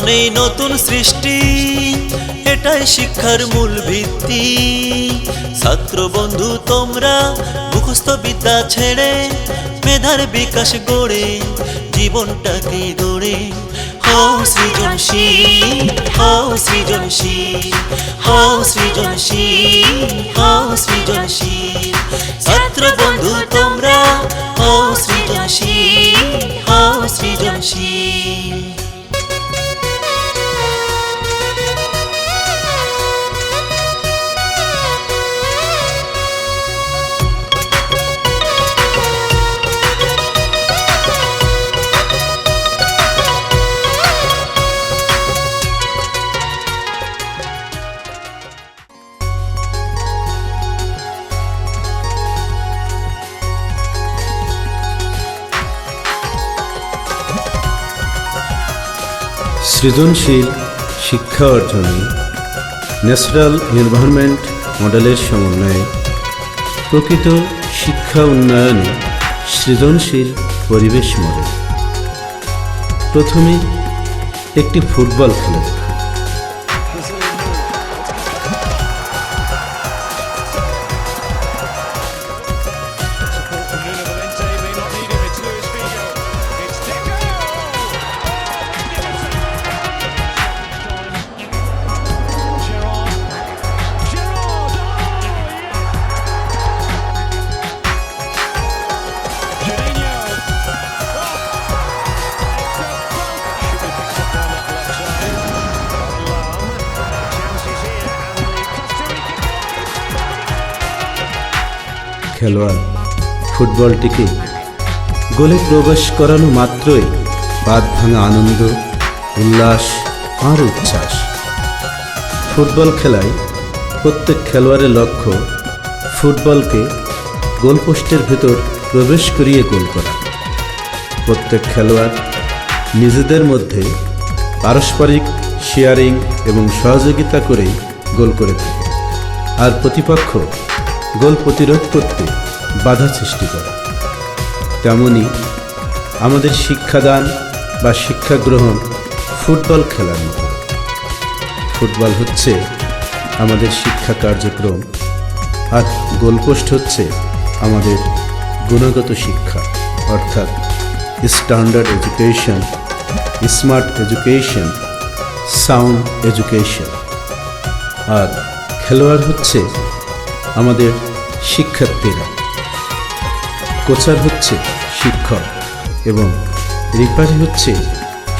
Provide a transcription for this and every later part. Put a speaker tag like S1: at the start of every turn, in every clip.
S1: মানেই নতুন সৃষ্টি, এটাই শিক্ষার মূল ভিত্তি। ছাত্র বন্ধু, তোমরা মুখস্থ বিদ্যা ছেড়ে মেধার বিকাশ গড়ে জীবনটাকে গড়ে। হও সৃজনশীল হও সৃজনশীল হও সৃজনশীল হও সৃজনশীল। ছাত্র বন্ধু, তোমরা হও সৃজনশীল হও সৃজনশীল।
S2: সৃজনশীল শিক্ষা অর্জনে ন্যাশনাল এনভায়রনমেন্ট মডেলের সমন্বয়ে প্রকৃত শিক্ষা উন্নয়নে সৃজনশীল পরিবেশ মডেল। প্রথমে একটি ফুটবল খেলা খেলোয়াড় ফুটবলটিকে গোলে প্রবেশ করানো মাত্রই বাদ ভাঙা আনন্দ, উল্লাস, আর উচ্ছ্বাস। ফুটবল খেলায় প্রত্যেক খেলোয়াড়ের লক্ষ্য ফুটবলকে গোলপোস্টের ভেতর প্রবেশ করিয়ে গোল করা। প্রত্যেক খেলোয়াড় নিজেদের মধ্যে পারস্পরিক শেয়ারিং এবং সহযোগিতা করেই গোল করে থাকে। আর প্রতিপক্ষ গোল প্রতিরোধ করতে বাধা সৃষ্টি করে। তেমনি আমাদের শিক্ষাদান বা শিক্ষা গ্রহণ ফুটবল খেলার মতো। ফুটবল হচ্ছে আমাদের শিক্ষা কার্যক্রম আর গোলপোস্ট হচ্ছে আমাদের গুণগত শিক্ষা, অর্থাৎ standard education, smart education, sound education. আর খেলোয়াড় হচ্ছে আমাদের শিক্ষার্থীরা। কোচার হচ্ছে শিক্ষক এবং রিফারি হচ্ছে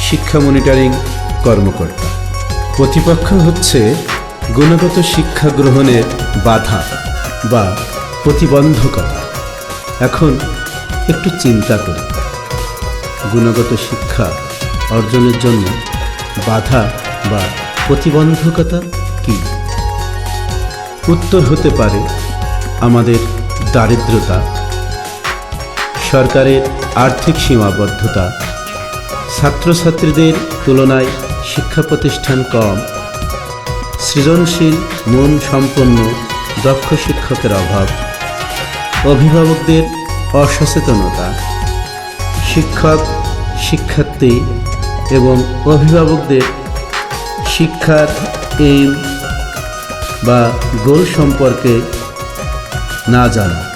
S2: শিক্ষা মনিটরিং কর্মকর্তা। প্রতিপক্ষ হচ্ছে গুণগত শিক্ষা গ্রহণের বাধা বা প্রতিবন্ধকতা। এখন একটু চিন্তা করি। গুণগত শিক্ষা অর্জনের জন্য বাধা বা প্রতিবন্ধকতা কী? উত্তর হতে পারে আমাদের দারিদ্রতা, সরকারের আর্থিক সীমাবদ্ধতা, ছাত্রছাত্রীদের তুলনায় শিক্ষা প্রতিষ্ঠান কম, সৃজনশীল, মন সম্পন্ন, দক্ষ শিক্ষকের অভাব, অভিভাবকদের অসচেতনতা, শিক্ষক, শিক্ষার্থী এবং অভিভাবকদের শিক্ষার এইম বা গোল সম্পর্কে না জানা।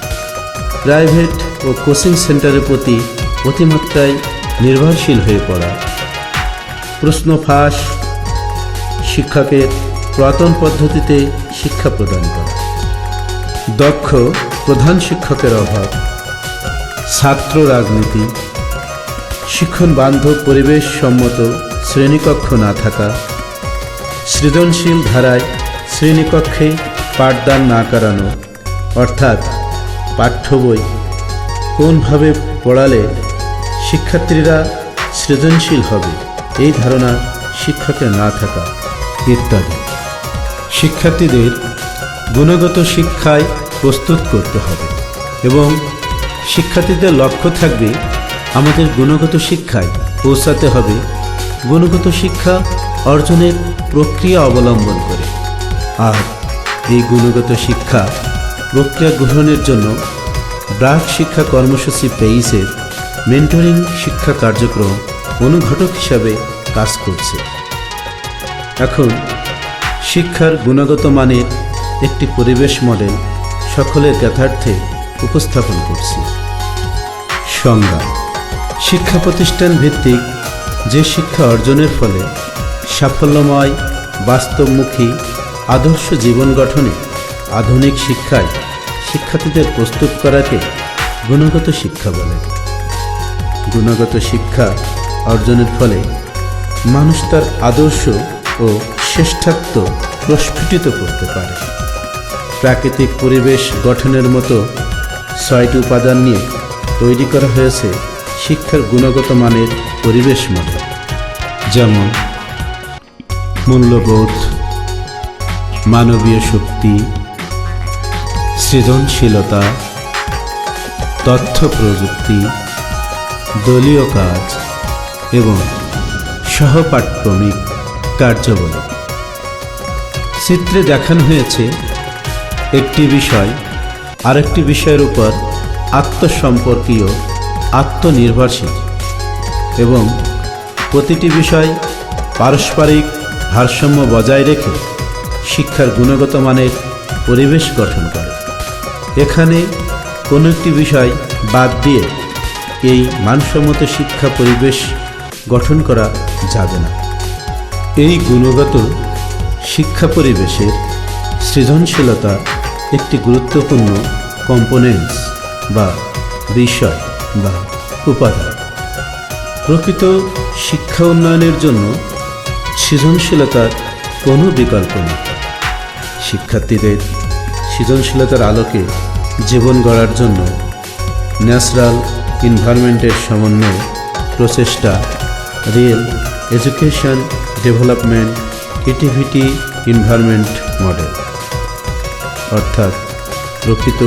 S2: প্রাইভেট ও কোচিং সেন্টারের প্রতি অতিমাত্রায় নির্ভরশীল হয়ে পড়া। প্রশ্ন ফাঁস শিক্ষকের পুরাতন পদ্ধতিতে শিক্ষা প্রদান করা। দক্ষ প্রধান শিক্ষকের অভাব। ছাত্র রাজনীতি। শিক্ষণ বান্ধব পরিবেশ সম্মত শ্রেণীকক্ষ না থাকা। সৃজনশীল ধারায় শ্রেণীকক্ষে পাঠদান না করানো, অর্থাৎ পাঠ্য বই কোনভাবে পড়ালে শিক্ষার্থীরা সৃজনশীল হবে, এই ধারণা শিক্ষকের না থাকা ইত্যাদি। শিক্ষার্থীদের গুণগত শিক্ষায় প্রস্তুত করতে হবে এবং শিক্ষার্থীদের লক্ষ্য থাকবে আমাদের গুণগত শিক্ষায় পৌঁছাতে হবে। গুণগত শিক্ষা অর্জনের প্রক্রিয়া অবলম্বন করে। আর এই গুণগত শিক্ষা প্রক্রিয়া গ্রহণের জন্য ব্রাক শিক্ষা কর্মসূচি পেইসের মেন্টরিং শিক্ষা কার্যক্রম অনুঘটক হিসাবে কাজ করছে। এখন শিক্ষার গুণগত মানের একটি পরিবেশ মডেল সকলের যথার্থে উপস্থাপন করছি। সংজ্ঞা, শিক্ষা প্রতিষ্ঠান ভিত্তিক যে শিক্ষা অর্জনের ফলে সাফল্যময়, বাস্তবমুখী আদর্শ জীবন গঠনে আধুনিক শিক্ষায় শিক্ষার্থীদের প্রস্তুত করাকে গুণগত শিক্ষা বলে। গুণগত শিক্ষা অর্জনের ফলে মানুষ তার আদর্শ ও শ্রেষ্ঠত্ব প্রস্ফুটিত করতে পারে। প্রাকৃতিক পরিবেশ গঠনের মতো ছয়টি উপাদান নিয়ে তৈরি করা হয়েছে শিক্ষার গুণগত মানের পরিবেশ মডেল। যেমন মূল্যবোধ মানবীয় শক্তি, সৃজনশীলতা তথ্য প্রযুক্তি দলীয় কাজ এবং সহপাঠক্রমিক কার্যাবলী। চিত্রে দেখানো হয়েছে একটি বিষয়, আরেকটি বিষয়ের উপর আত্মসম্পর্কীয়, আত্মনির্ভরশীল এবং প্রতিটি বিষয় পারস্পরিক ভারসাম্য বজায় রেখে শিক্ষার গুণগত মানের পরিবেশ গঠন করে। এখানে কোনো একটি বিষয় বাদ দিয়ে এই মানসম্মত শিক্ষা পরিবেশ গঠন করা যাবে না। এই গুণগত শিক্ষা পরিবেশের সৃজনশীলতা একটি গুরুত্বপূর্ণ কম্পোনেন্টস বা বিষয় বা উপাদান। প্রকৃত শিক্ষা উন্নয়নের জন্য সৃজনশীলতার কোনো বিকল্প নেই। শিক্ষার্থীদের সৃজনশীলতার আলোকে জীবন গড়ার জন্য ন্যাচারাল এনভায়রনমেন্টের সমন্বয় প্রচেষ্টা, real education development, creativity environment model. অর্থাৎ প্রকৃত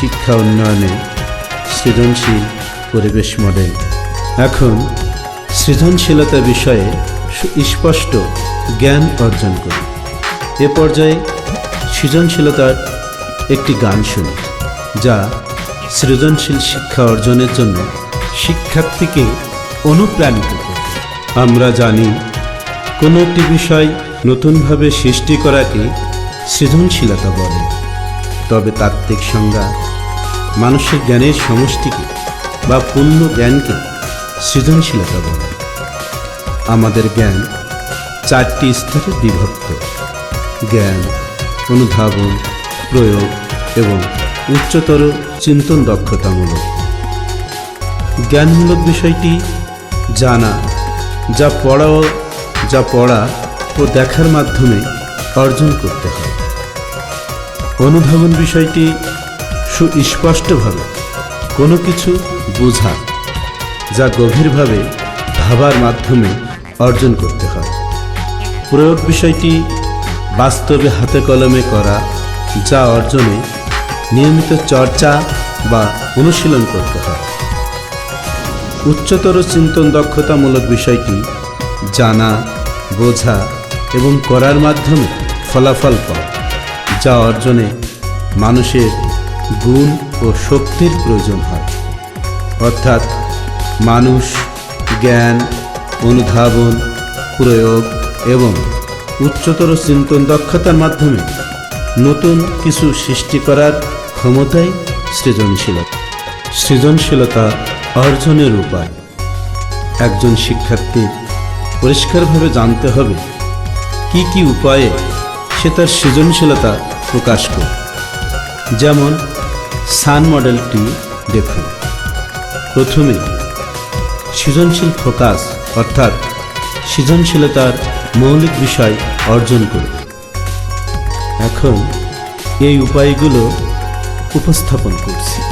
S2: শিক্ষা উন্নয়নে সৃজনশীল পরিবেশ মডেল। এখন সৃজনশীলতা বিষয়ে সুস্পষ্ট জ্ঞান অর্জন করি। এ পর্যায়ে সৃজনশীলতার একটি গান শুনি, যা সৃজনশীল শিক্ষা অর্জনের জন্য শিক্ষার্থীকে অনুপ্রাণিত করবে আমরা জানি কোনো একটি বিষয় নতুনভাবে সৃষ্টি করাকে সৃজনশীলতা বলে। তবে তাত্ত্বিক সংজ্ঞা মানুষের জ্ঞানের সমষ্টিকে বা পূর্ণ জ্ঞানকে সৃজনশীলতা বলে। আমাদের জ্ঞান চারটি স্তরে বিভক্ত। জ্ঞান অনুধাবন, প্রয়োগ এবং উচ্চতর চিন্তন দক্ষতামূলক। জ্ঞানমূলক বিষয়টি জানা, যা পড়া ও যা পড়া ও দেখার মাধ্যমে অর্জন করতে হয়। অনুধাবন বিষয়টি সুস্পষ্টভাবে কোনো কিছু বোঝা, যা গভীরভাবে ভাবার মাধ্যমে অর্জন করতে হয়। প্রয়োগ বিষয়টি বাস্তবে হাতে কলমে করা যা অর্জনে নিয়মিত চর্চা বা অনুশীলন করতে হয়। উচ্চতর চিন্তন দক্ষতামূলক বিষয়টি জানা, বোঝা এবং করার মাধ্যমে ফলাফল পাওয়া, যা অর্জনে মানুষের গুণ ও শক্তির প্রয়োজন হয়। অর্থাৎ মানুষ, জ্ঞান, অনুধাবন, প্রয়োগ এবং উচ্চতর চিন্তন দক্ষতার মাধ্যমে নতুন কিছু সৃষ্টি করার ক্ষমতাই সৃজনশীলতা। সৃজনশীলতা অর্জনের উপায়। একজন শিক্ষার্থীর পরিষ্কারভাবে জানতে হবে কি কি উপায়ে সে তার সৃজনশীলতা প্রকাশ করে। যেমন, সান মডেলটি দেখুন। প্রথমে, সৃজনশীল ফোকাস অর্থাৎ সৃজনশীলতার মৌলিক বিষয় অর্জন করবে। এখন এই উপায়গুলো উপস্থাপন করছি।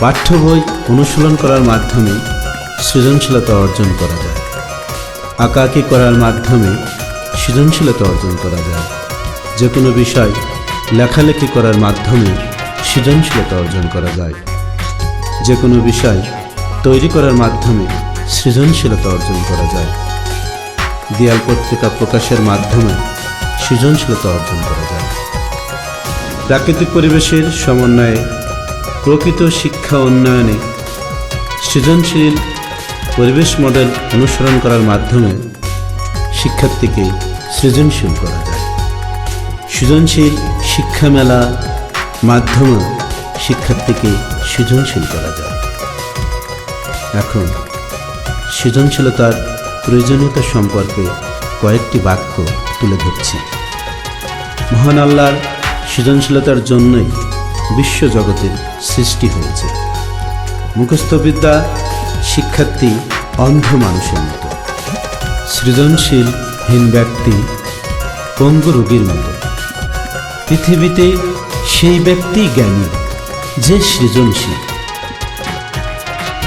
S2: পাঠ্য বই অনুশীলন করার মাধ্যমে সৃজনশীলতা অর্জন করা যায়। আঁকাআঁকি করার মাধ্যমে সৃজনশীলতা অর্জন করা যায়। যে কোনো বিষয় লেখালেখি করার মাধ্যমে সৃজনশীলতা অর্জন করা যায়। যে কোনো বিষয় তৈরি করার মাধ্যমে সৃজনশীলতা অর্জন করা যায়। দেয়াল পত্রিকা প্রকাশের মাধ্যমে সৃজনশীলতা অর্জন করা যায়। প্রাকৃতিক পরিবেশের সমন্বয়ে প্রকৃত শিক্ষা উন্নয়নে সৃজনশীল পরিবেশ মডেল অনুসরণ করার মাধ্যমে শিক্ষার্থীকে সৃজনশীল করা যায়। সৃজনশীল শিক্ষা মেলা মাধ্যমে শিক্ষার্থীকে সৃজনশীল করা যায়। এখন সৃজনশীলতার প্রয়োজনীয়তা সম্পর্কে কয়েকটি বাক্য তুলে ধরছি। মহান আল্লাহর সৃজনশীলতার জন্যই বিশ্বজগতের সৃষ্টি হয়েছে। মুখস্থবিদ্যা শিক্ষার্থী অন্ধ মানুষের মতো। সৃজনশীলহীন ব্যক্তি পঙ্গু রোগীর মতো। পৃথিবীতে সেই ব্যক্তি জ্ঞানী, যে সৃজনশীল।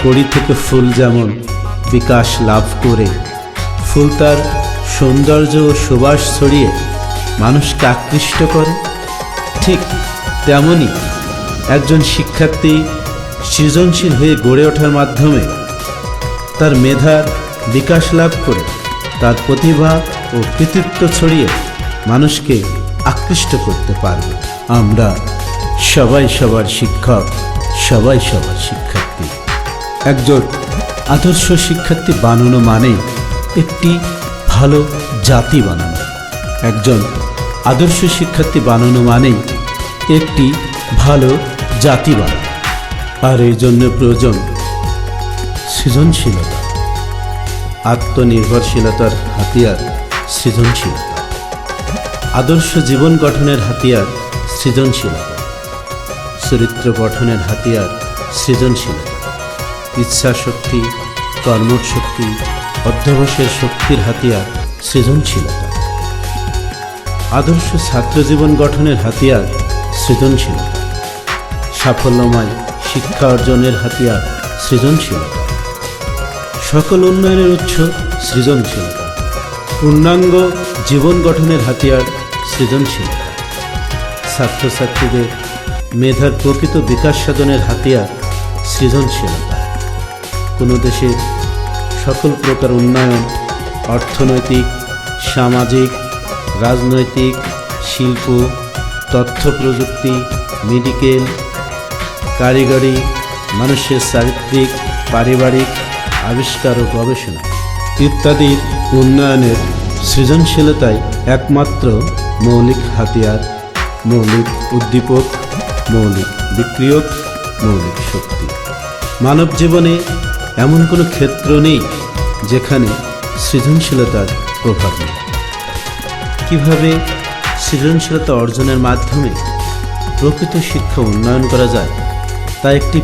S2: কড়ি থেকে ফুল যেমন বিকাশ লাভ করে ফুল তার সৌন্দর্য ও সুবাস ছড়িয়ে মানুষকে আকৃষ্ট করে। ঠিক তেমনি একজন শিক্ষার্থী সৃজনশীল হয়ে গড়ে ওঠার মাধ্যমে তার মেধার বিকাশ লাভ করে, তার প্রতিভা ও কৃতিত্ব ছড়িয়ে মানুষকে আকৃষ্ট করতে পারবে। আমরা সবাই সবার শিক্ষক, সবাই সবার শিক্ষার্থী। একজন আদর্শ শিক্ষার্থী বানানো মানে একটি ভালো জাতি বানানো। একজন আদর্শ শিক্ষার্থী বানানো মানেই একটি ভালো জাতি বানানো। আর এই জন্য প্রয়োজন সৃজনশীলতা। আত্মনির্ভরশীলতার হাতিয়ার সৃজনশীলতা। আদর্শ জীবন গঠনের হাতিয়ার সৃজনশীলতা। চরিত্র গঠনের হাতিয়ার সৃজনশীলতা। ইচ্ছা শক্তি কর্মশক্তি অধ্যবসের শক্তির হাতিয়ার সৃজনশীলতা। আদর্শ ছাত্র জীবন গঠনের হাতিয়ার সৃজনশীলতা। সাফল্যময় শিক্ষা অর্জনের হাতিয়ার সৃজনশীলতা। সকল উন্নয়নের উৎস সৃজনশীলতা। পূর্ণাঙ্গ জীবন গঠনের হাতিয়ার সৃজনশীলতা। ছাত্রছাত্রীদের মেধার প্রকৃত বিকাশ সাধনের হাতিয়ার সৃজনশীলতা। কোনো দেশের সকল প্রকার উন্নয়ন, অর্থনৈতিক, সামাজিক, রাজনৈতিক, শিল্প, তথ্য প্রযুক্তি, মেডিকেল, কারিগরি, মানুষের চারিত্রিক, পারিবারিক, আবিষ্কার ও গবেষণা ইত্যাদির উন্নয়নের সৃজনশীলতাই একমাত্র মৌলিক হাতিয়ার, মৌলিক উদ্দীপক, মৌলিক বিক্রিয়ক, মৌলিক শক্তি। মানব জীবনে এমন কোনো ক্ষেত্র নেই যেখানে সৃজনশীলতার প্রভাব নেই। কীভাবে সৃজনশীলতা অর্জনের মাধ্যমে প্রকৃত শিক্ষা উন্নয়ন করা যায়, তা একটি